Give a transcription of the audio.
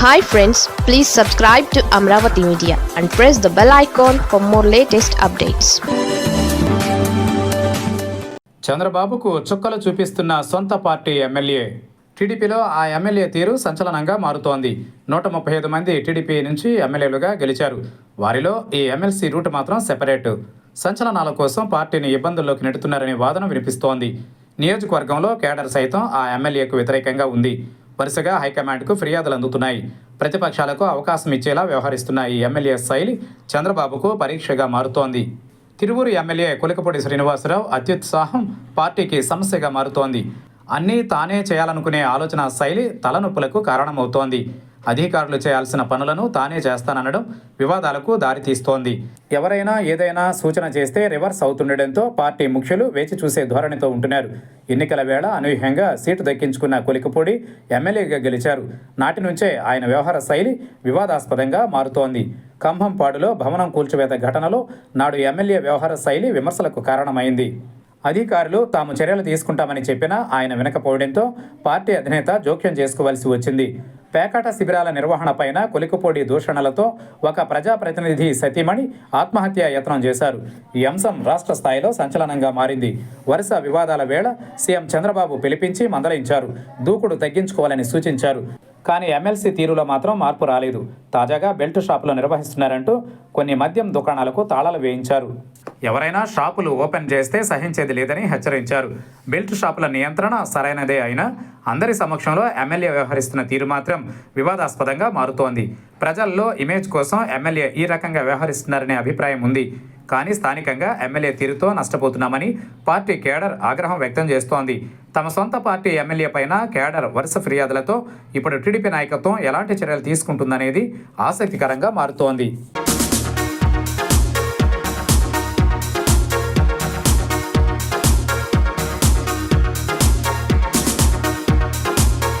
Hi friends please subscribe to Amaravati media and press the bell icon for more latest updates చంద్రబాబుకు చుక్కలు చూపిస్తున్న సొంత party MLA. టీడీపీలో ఆ ఎమ్మెల్యే తీరు సంచలనంగా మారుతోంది. నూట ముప్పై ఐదు మంది టీడీపీ నుంచి ఎమ్మెల్యేలుగా గెలిచారు. వారిలో ఈ ఎమ్మెల్సీ రూట్ మాత్రం సెపరేట్. సంచలనాల కోసం పార్టీని ఇబ్బందుల్లోకి నెడుతున్నారనే వాదన వినిపిస్తోంది. నియోజకవర్గంలో కేడర్ సైతం ఆ ఎమ్మెల్యేకు వ్యతిరేకంగా ఉంది. వరుసగా హైకమాండ్కు ఫిర్యాదులు అందుతున్నాయి. ప్రతిపక్షాలకు అవకాశం ఇచ్చేలా వ్యవహరిస్తున్న ఈ ఎమ్మెల్యే శైలి చంద్రబాబుకు పరీక్షగా మారుతోంది. తిరువూరు ఎమ్మెల్యే కులకపూడి శ్రీనివాసరావు అత్యుత్సాహం పార్టీకి సమస్యగా మారుతోంది. అన్నీ తానే చేయాలనుకునే ఆలోచన శైలి తలనొప్పులకు కారణమవుతోంది. అధికారులు చేయాల్సిన పనులను తానే చేస్తాననడం వివాదాలకు దారితీస్తోంది. ఎవరైనా ఏదైనా సూచన చేస్తే రివర్స్ అవుతుండటంతో పార్టీ ముఖ్యులు వేచి చూసే ధోరణితో ఉంటున్నారు. ఎన్నికల వేళ అనూహ్యంగా సీటు దక్కించుకున్న కొలికపూడి ఎమ్మెల్యేగా గెలిచారు. నాటి నుంచే ఆయన వ్యవహార శైలి వివాదాస్పదంగా మారుతోంది. కంభంపాడులో భవనం కూల్చివేత ఘటనలో నాడు ఎమ్మెల్యే వ్యవహార శైలి విమర్శలకు కారణమైంది. అధికారులు తాము చర్యలు తీసుకుంటామని చెప్పినా ఆయన వినకపోవడంతో పార్టీ అధినేత జోక్యం చేసుకోవాల్సి వచ్చింది. పేకాట శిబిరాల నిర్వహణపైన కొలికపూడి దూషణలతో ఒక ప్రజాప్రతినిధి సతీమణి ఆత్మహత్య యత్నం చేశారు. ఈ అంశం రాష్ట్ర స్థాయిలో సంచలనంగా మారింది. వరుస వివాదాల వేళ సీఎం చంద్రబాబు పిలిపించి మందలించారు. దూకుడు తగ్గించుకోవాలని సూచించారు. కానీ ఎమ్మెల్సీ తీరులో మాత్రం మార్పు రాలేదు. తాజాగా బెల్ట్ షాపులు నిర్వహిస్తున్నారంటూ కొన్ని మద్యం దుకాణాలకు తాళాలు వేయించారు. ఎవరైనా షాపులు ఓపెన్ చేస్తే సహించేది లేదని హెచ్చరించారు. బెల్ట్ షాపుల నియంత్రణ సరైనదే అయినా అందరి సమక్షంలో ఎమ్మెల్యే వ్యవహరిస్తున్న తీరు మాత్రం వివాదాస్పదంగా మారుతోంది. ప్రజల్లో ఇమేజ్ కోసం ఎమ్మెల్యే ఈ రకంగా వ్యవహరిస్తున్నారనే అభిప్రాయం ఉంది. కానీ స్థానికంగా ఎమ్మెల్యే తీరుతో నష్టపోతున్నామని పార్టీ కేడర్ ఆగ్రహం వ్యక్తం చేస్తోంది. తమ సొంత పార్టీ ఎమ్మెల్యే పైన కేడర్ వరుస ఫిర్యాదులతో ఇప్పుడు టీడీపీ నాయకత్వం ఎలాంటి చర్యలు తీసుకుంటుందనేది ఆసక్తికరంగా మారుతోంది.